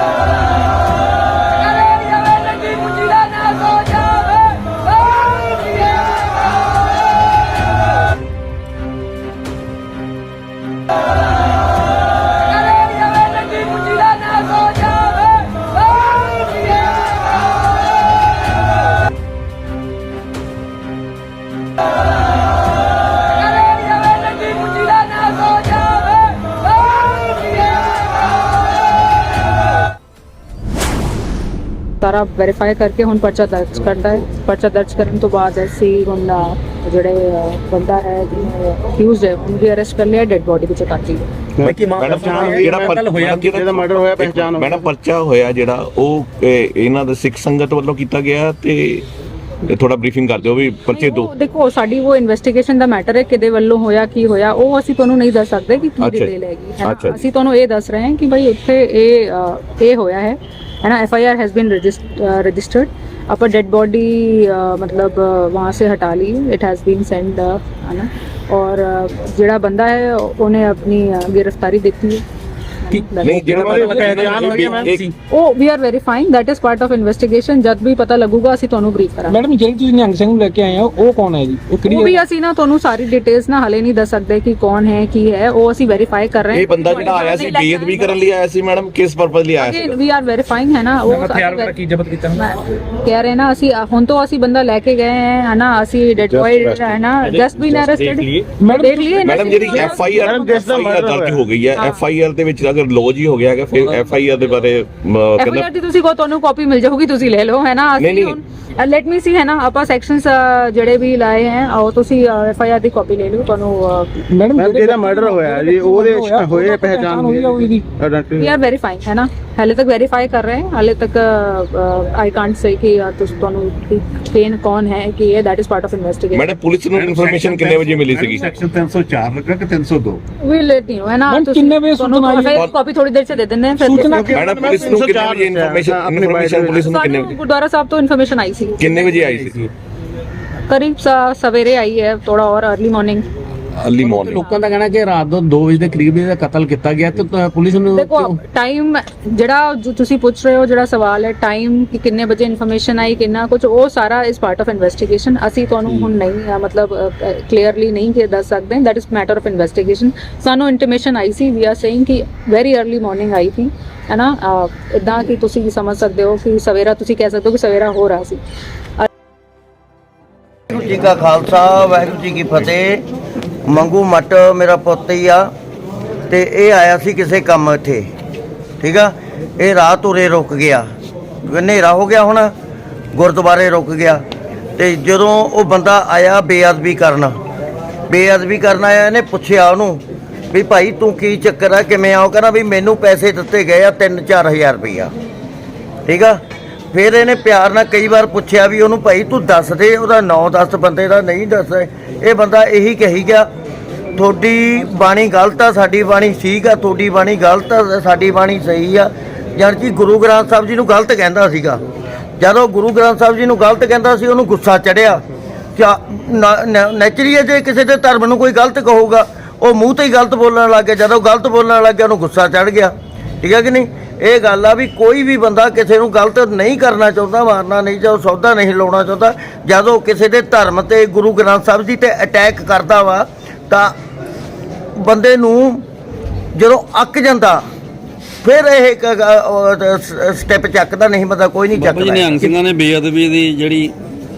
ਕਰੇ ਸਾਰਾ ਵੈਰੀਫਾਈ ਕਰਕੇ ਹੁਣ ਪਰਚਾ ਦਰਜ ਕਰਦਾ ਹੈ ਪਰਚਾ ਦਰਜ ਕਰਨ ਤੋਂ ਬਾਅਦ ਅਸੀਂ ਹੁਣ ਜਿਹੜੇ ਬੰਦਾ ਹੈ ਜਿਹਨੇ ਅਕਿਊਜ਼ਡ ਹੈ ਉਹਨੂੰ ਵੀ ਅਰੈਸਟ ਕਰ ਲਿਆ ਡੈਡ ਬੋਡੀ ਵਿੱਚ ਕਰਤੀ ਹੈ ਕਿ ਮਾਂ ਮੈਡਮ ਜਿਹੜਾ ਜਿਹੜਾ ਹੋਇਆ ਜਿਹਦਾ ਮਰਡਰ ਹੋਇਆ ਪਹਿਚਾਨ ਹੋਈ। ਮੈਡਮ ਪਰਚਾ ਹੋਇਆ ਜਿਹੜਾ ਉਹ ਇਹ, ਇਹਨਾਂ ਦਾ ਸਿੱਖ ਸੰਗਤ ਵੱਲੋਂ ਕੀਤਾ ਗਿਆ ਤੇ ਇਹ ਥੋੜਾ ਬਰੀਫਿੰਗ ਕਰ ਦਿਓ ਵੀ ਪਰਚੇ ਦੋ ਦੇਖੋ ਸਾਡੀ ਉਹ ਇਨਵੈਸਟੀਗੇਸ਼ਨ ਦਾ ਮੈਟਰ ਹੈ ਕਿਹਦੇ ਵੱਲੋਂ ਹੋਇਆ ਕੀ ਹੋਇਆ ਉਹ ਅਸੀਂ ਤੁਹਾਨੂੰ ਨਹੀਂ ਦੱਸ ਸਕਦੇ ਕਿ ਕੀ। ਡਿਟੇਲ ਹੈਗੀ। ਅਸੀਂ ਤੁਹਾਨੂੰ ਇਹ ਦੱਸ ਰਹੇ ਹਾਂ ਕਿ ਭਾਈ ਉੱਥੇ ਇਹ ਇਹ ਹੋਇਆ ਹੈ है ना F I R has been registered upper dead body मतलब अ, वहाँ से हटा ली इट हैज़ बीन सेंड है ना और अ, ਜਿਹੜਾ ਬੰਦਾ ਹੈ ਉਹਨੇ ਆਪਣੀ ਅ, ਗ੍ਰਿਫਤਾਰੀ ਦਿੱਤੀ ਹੈ ਨਹੀਂ ਜਿਹੜਾ ਹੋਈ ਹੈ ਮੈਮ? ਇੱਕ- ਉਹ we are verifying that is part of investigation ਜਦ ਵੀ ਪਤਾ ਲੱਗੂਗਾ ਅਸੀਂ ਤੁਹਾਨੂੰ ਬਰੀਫ ਕਰਾਂਗੇ। ਮੈਡਮ ਜਿਹੜੀ ਤੁਸੀਂ ਨਿਹੰਗ ਸਿੰਘ ਨੂੰ ਲੈ ਕੇ ਆਏ ਹੋ ਉਹ ਕੌਣ ਹੈ ਜੀ? ਉਹ ਉਹ ਕਿਹੜੀ ਵੀ ਅਸੀਂ ਨਾ ਤੁਹਾਨੂੰ ਸਾਰੀ ਡਿਟੇਲਸ ਨਾ ਹਲੇ ਨਹੀਂ ਦੱਸ ਸਕਦੇ ਕਿ ਕੌਣ ਹੈ ਕੀ ਹੈ। ਉਹ ਅਸੀਂ ਵੈਰੀਫਾਈ ਕਰ ਰਹੇ ਇਹ ਬੰਦਾ ਜਿਹੜਾ ਆਇਆ ਸੀ ਬੇਅਦਬੀ ਕਰਨ ਲਈ ਆਇਆ ਸੀ ਮੈਡਮ ਕਿਸ ਪਰਪਸ ਲਈ ਆਇਆ ਸੀ? ਵੀ ਆਰ ਵੈਰੀਫਾਈਂਗ ਹੈ ਨਾ? ਉਹ ਹਥਿਆਰ ਵਗੈਰਾ ਕੀ ਜ਼ਬਤ ਕੀਤਾ? ਕਹਿ ਰਹੇ ਨਾ ਅਸੀਂ ਹੁਣ ਤੋਂ ਅਸੀਂ ਬੰਦਾ ਲੈ ਕੇ ਗਏ ਹੈ ਹੈ ਨਾ? ਅਸੀਂ ਬॉय ਹੈ ਨਾ? ਜਸਟ ਬੀਨ ਅਰੈਸਟਡ ਮੈਡਮ, ਜਿਹੜੀ ਐਫ ਆਈ ਆਰ ਦਰਜ। ਹੋ ਗਈ ਹੈ ਐਫ ਆਈ ਆਰ ਦੇ ਵਿੱਚ ਅਗਰ ਲੋਜ ਹੀ ਹੋ ਗਿਆ ਹੈਗਾ ਫਿਰ ਐਫ ਆਈ ਆਰ ਦੇ ਬਾਰੇ ਅਮ, ਕਹਿੰਦਾ ਆਈ ਦੀ ਤੁਸੀਂ ਕੋ ਤੁਹਾਨੂੰ ਕਾਪੀ ਮਿਲ ਜਾਊਗੀ ਤੁਸੀਂ ਲੈ ਲਓ ਹੈ ਨਾ? ਨਹੀਂ, ਅਸੀਂ ਨਹੀਂ। ਲੈਟ ਮੀ ਸੀ ਹੈ ਨਾ? ਆਪਾਂ ਸੈਕਸ਼ਨਸ ਜਿਹੜੇ ਵੀ ਲਾਏ ਹੈ ਉਹ ਤੁਸੀਂ ਐਫ ਆਈ ਆਰ ਦੀ ਕਾਪੀ ਲੈ ਲਓ ਤੁਹਾਨੂੰ ਮੈਡਮ ਜਿਹਦਾ ਮਰਡਰ ਹੋਇਆ ਜੀ ਉਹਦੇ ਹੋਏ ਪਹਿਚਾਨ ਹੋਈ ਆ ਉਹਦੀ ਵੀ ਆਇਡੈਂਟੀ ਆਰ ਵੈਰੀਫਾਈਂਗ ਹੈ ਨਾ? ਹਾਲੇ ਤੱਕ ਵੈਰੀਫਾਈ ਕਰ ਰਹੇ ਹਾਂ ਹਾਲੇ ਤੱਕ ਆਈ ਕਾਂਟ ਸੇ ਕਿ ਤੁਸੀਂ ਤੁਹਾਨੂੰ ਕੇਨ ਕੌਣ ਹੈ ਕਿ ਇਹ that is part of investigation madam police ਨੂੰ ਇਨਫੋਰਮੇਸ਼ਨ ਕਿੰਨੇ ਵਜੇ ਮਿਲੀ ਸੀਗੀ? ਸੈਕਸ਼ਨ 304 ਲੱਗਾ ਕਿ 302 ਵੀ ਲੈਟ ਹੈ ਨਾ? ਕਿੰਨੇ ਵਜੇ ਸੂਚਨਾ ਆਈ? ਕਾਪੀ ਥੋੜੀ ਦੇਰ ਚ ਦੇ ਦਿੰਦੇ ਹਾਂ ਫਿਰ ਮੈਡਮ ਪੁਲਿਸ ਨੂੰ ਕਿੰਨੇ ਵਜੇ ਇਨਫੋਰਮੇਸ਼ਨ ਆਪਣੀ ਇਨਫੋਰਮੇਸ਼ਨ ਪੁਲਿਸ। ਨੂੰ ਕਿੰਨੇ ਵਜੇ? ਗੁਰਦੁਆਰਾ ਸਾਹਿਬ ਤੋਂ ਇਨਫੋਰਮੇਸ਼ਨ ਆਈ ਸੀ। ਕਿੰਨੇ ਵਜੇ ਆਈ ਸੀ? ਕਰੀਬ ਸਵੇਰੇ ਆਈ ਹੈ ਥੋੜਾ ਔਰ अर्ਲੀ ਮਾਰਨਿੰਗ ਅਰਲੀ ਮਾਰਨਿੰਗ ਲੋਕਾਂ ਦਾ ਕਹਿਣਾ ਕਿ ਰਾਤ ਨੂੰ 2 ਵਜੇ ਦੇ ਕਰੀਬ ਇਹਦਾ ਕਤਲ ਕੀਤਾ ਗਿਆ ਤੇ ਪੁਲਿਸ ਨੂੰ ਦੇਖੋ ਟਾਈਮ ਜਿਹੜਾ ਜੋ ਤੁਸੀਂ ਪੁੱਛ ਰਹੇ ਹੋ ਜਿਹੜਾ ਸਵਾਲ ਹੈ ਟਾਈਮ ਕਿ ਕਿੰਨੇ ਵਜੇ ਇਨਫੋਰਮੇਸ਼ਨ ਆਈ ਕਿੰਨਾ ਕੁਝ ਉਹ ਸਾਰਾ ਇਸ ਪਾਰਟ ਆਫ ਇਨਵੈਸਟੀਗੇਸ਼ਨ ਅਸੀਂ ਤੁਹਾਨੂੰ ਹੁਣ ਨਹੀਂ ਮਤਲਬ ਕਲੀਅਰਲੀ ਨਹੀਂ ਕਿ ਦੱਸ ਸਕਦੇ। That is matter of investigation ਸਾਨੂੰ ਇੰਟੀਮੇਸ਼ਨ ਆਈ ਸੀ ਵੀ ਆਰ ਸੇਇੰਗ ਕਿ ਵੈਰੀ अर्ਲੀ ਮਾਰਨਿੰਗ ਆਈ ਥੀ ਹੈ ਨਾ? ਇਦਾਂ ਕਿ ਤੁਸੀਂ ਸਮਝ ਸਕਦੇ ਹੋ ਕਿ ਸਵੇਰਾ ਤੁਸੀਂ ਕਹਿ ਸਕਦੇ ਹੋ ਕਿ ਸਵੇਰਾ ਹੋ ਰਿਹਾ ਸੀ। ਵਾਹਿਗੁਰੂ ਜੀ ਕਾ ਖਾਲਸਾ ਵਾਹਿਗੁਰੂ ਜੀ ਕੀ ਫਤਿਹ। ਮੰਗੂ ਮੱਟ ਮੇਰਾ ਪੁੱਤ ਹੀ ਆ ਤੇ ਇਹ ਆਇਆ ਸੀ ਕਿਸੇ ਕੰਮ ਇੱਥੇ, ਠੀਕ ਆ? ਇਹ ਰਾਤ ਉਰੇ ਰੁਕ ਗਿਆ। ਹਨੇਰਾ ਹੋ ਗਿਆ ਹੁਣ, ਗੁਰਦੁਆਰੇ ਰੁਕ ਗਿਆ। ਤੇ ਜਦੋਂ ਉਹ ਬੰਦਾ ਆਇਆ ਬੇਅਦਬੀ ਕਰਨ ਬੇਅਦਬੀ ਕਰਨ ਆਇਆ, ਇਹਨੇ ਪੁੱਛਿਆ ਉਹਨੂੰ ਵੀ ਭਾਈ ਤੂੰ ਕੀ ਚੱਕਰ ਆ, ਕਿਵੇਂ ਆ? ਉਹ ਕਹਿੰਦਾ ਵੀ ਮੈਨੂੰ ਪੈਸੇ ਦਿੱਤੇ ਗਏ ਆ 3-4000 ਰੁਪਈਆ, ਠੀਕ ਆ? ਫਿਰ ਇਹਨੇ ਪਿਆਰ ਨਾਲ ਕਈ ਵਾਰ ਪੁੱਛਿਆ ਵੀ ਉਹਨੂੰ ਭਾਈ ਤੂੰ ਦੱਸ ਦੇ, ਉਹਦਾ ਨਾਂ ਦੱਸ, ਬੰਦੇ ਦਾ ਨਹੀਂ ਦੱਸ ਇਹ ਬੰਦਾ ਇਹੀ ਕਹੀ ਗਿਆ, ਤੁਹਾਡੀ ਬਾਣੀ ਗਲਤ ਆ, ਸਾਡੀ ਬਾਣੀ ਠੀਕ ਆ, ਤੁਹਾਡੀ ਬਾਣੀ ਗਲਤ ਆ, ਸਾਡੀ ਬਾਣੀ ਸਹੀ ਆ। ਯਾਨੀ ਕਿ ਗੁਰੂ ਗ੍ਰੰਥ ਸਾਹਿਬ ਜੀ ਨੂੰ ਗਲਤ ਕਹਿੰਦਾ ਸੀਗਾ। ਜਦੋਂ ਗੁਰੂ ਗ੍ਰੰਥ ਸਾਹਿਬ ਜੀ ਨੂੰ ਗਲਤ ਕਹਿੰਦਾ ਸੀ, ਉਹਨੂੰ ਗੁੱਸਾ ਚੜਿਆ। ਨੈਚੁਰਲੀ ਜੇ ਕਿਸੇ ਦੇ ਧਰਮ ਨੂੰ ਕੋਈ ਗਲਤ ਕਹੂਗਾ, ਉਹ ਮੂੰਹ ਤੇ ਹੀ ਗਲਤ ਬੋਲਣ ਲੱਗ ਗਿਆ। ਜਦੋਂ ਗਲਤ ਬੋਲਣ ਲੱਗ ਗਿਆ, ਉਹਨੂੰ ਗੁੱਸਾ ਚੜ ਗਿਆ। ਠੀਕ ਹੈ ਕਿ ਨਹੀਂ? ਇਹ ਗੱਲ ਆ ਵੀ ਕੋਈ ਵੀ ਬੰਦਾ ਕਿਸੇ ਨੂੰ ਗਲਤ ਨਹੀਂ ਕਰਨਾ ਚਾਹੁੰਦਾ ਮਾਰਨਾ ਨਹੀਂ ਚਾਹੁੰਦਾ ਸੌਦਾ ਨਹੀਂ ਲਾਉਣਾ ਚਾਹੁੰਦਾ ਜਦੋਂ ਕਿਸੇ ਦੇ ਧਰਮ ਤੇ ਗੁਰੂ ਗ੍ਰੰਥ ਸਾਹਿਬ ਜੀ ਤੇ ਅਟੈਕ ਕਰਦਾ ਵਾ ਤਾਂ ਬੰਦੇ ਨੂੰ ਜਦੋਂ ਅੱਕ ਜਾਂਦਾ ਫਿਰ ਇਹ ਸਟੈਪ ਚੱਕਦਾ ਨਹੀਂ ਬੰਦਾ ਕੋਈ ਨਹੀਂ ਬਾਬਾ ਜੀ ਨਿਹੰਗ ਚੱਕਦਾ ਸਿੰਘਾਂ ਨੇ ਬੇਅਦਬੀ ਦੀ ਜਿਹੜੀ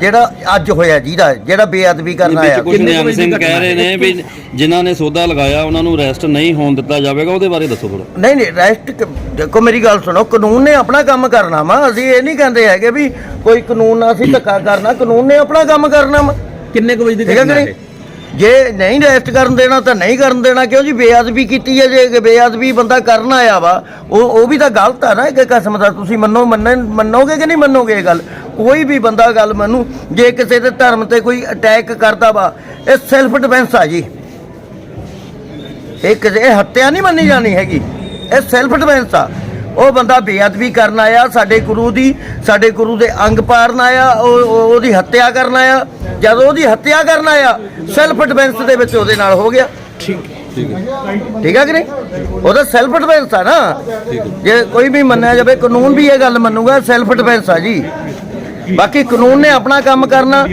ਜਿਹੜਾ ਅੱਜ ਹੋਇਆ ਜਿਹਦਾ ਜਿਹੜਾ ਬੇਅਦਬੀ ਕਰਨ ਆਇਆ। ਕੁਝ ਨਿਹੰਗ ਸਿੰਘ ਕਹਿ ਰਹੇ ਨੇ ਵੀ ਜਿਨ੍ਹਾਂ ਨੇ ਸੌਦਾ ਲਗਾਇਆ ਉਹਨਾਂ ਨੂੰ ਅਰੈਸਟ ਨਹੀਂ ਹੋਣ ਦਿੱਤਾ ਜਾਵੇਗਾ ਉਹਦੇ ਬਾਰੇ ਦੱਸੋ ਥੋੜਾ ਨਹੀਂ ਨਹੀਂ ਰੈਸਟ ਦੇਖੋ ਮੇਰੀ ਗੱਲ ਸੁਣੋ ਕਾਨੂੰਨ ਨੇ ਆਪਣਾ ਕੰਮ ਕਰਨਾ ਵਾ। ਅਸੀਂ ਇਹ ਨਹੀਂ ਕਹਿੰਦੇ ਹੈਗੇ ਵੀ ਕੋਈ ਕਾਨੂੰਨ ਨਾਲ ਅਸੀਂ ਧੱਕਾ ਕਰਨਾ ਕਾਨੂੰਨ ਨੇ ਆਪਣਾ ਕੰਮ ਕਰਨਾ ਵਾ। ਕਿੰਨੇ ਕੁ ਵਜੇ ਦੀ ਹੈ ਘਟਨਾ ਨਹੀਂ? ਜੇ ਨਹੀਂ ਰੈਸਟ ਕਰਨ ਦੇਣਾ ਤਾਂ ਨਹੀਂ ਕਰਨ ਦੇਣਾ, ਕਿਉਂ ਜੀ? ਬੇਅਦਬੀ ਕੀਤੀ ਹੈ ਜੇ ਬੇਅਦਬੀ ਬੰਦਾ ਕਰਨ ਆਇਆ ਵਾ, ਉਹ ਉਹ ਵੀ ਤਾਂ ਗਲਤ ਆ ਨਾ ਇੱਕ ਕਸਮ ਦਾ। ਤੁਸੀਂ ਮੰਨੋ ਮੰਨਣ ਮੰਨੋਗੇ ਕਿ ਨਹੀਂ ਮੰਨੋਗੇ ਇਹ ਗੱਲ? ਕੋਈ ਵੀ ਬੰਦਾ ਗੱਲ ਮੰਨੂ, ਜੇ ਕਿਸੇ ਦੇ ਧਰਮ ਤੇ ਕੋਈ ਅਟੈਕ ਕਰਦਾ ਵਾ, ਇਹ ਸੈਲਫ ਡਿਫੈਂਸ ਆ ਜੀ। ਇਹ ਕਿਸੇ ਹੱਤਿਆ ਨਹੀਂ ਮੰਨੀ ਜਾਣੀ ਹੈਗੀ। ਇਹ ਸੈਲਫ ਡਿਫੈਂਸ ਆ। ਉਹ ਬੰਦਾ ਬੇਅਦਬੀ ਕਰਨ ਆਇਆ ਸਾਡੇ ਗੁਰੂ ਦੀ ਸਾਡੇ ਗੁਰੂ ਦੇ ਅੰਗ ਪਾੜਨ ਆਇਆ ਉਹ ਉਹ- ਉਹਦੀ ਹੱਤਿਆ ਕਰਨ ਆਇਆ। ਜਦੋਂ ਉਹਦੀ ਹੱਤਿਆ ਕਰਨ ਆਇਆ ਸੈਲਫ ਡਿਫੈਂਸ ਦੇ ਵਿੱਚ ਉਹਦੇ ਨਾਲ ਹੋ ਗਿਆ। ਠੀਕ ਠੀਕ ਹੈ। ਕਿ ਨਹੀਂ? ਉਹਦਾ ਸੈਲਫ ਡਿਫੈਂਸ ਆ ਨਾ। ਜੇ ਕੋਈ ਵੀ ਮੰਨਿਆ ਜਾਵੇ ਕਾਨੂੰਨ ਵੀ ਇਹ ਗੱਲ ਮੰਨੂਗਾ ਸੈਲਫ ਡਿਫੈਂਸ ਆ ਜੀ। ਬਾਕੀ ਕਾਨੂੰਨ ਨੇ ਆਪਣਾ ਕੰਮ ਕਰਨਾ।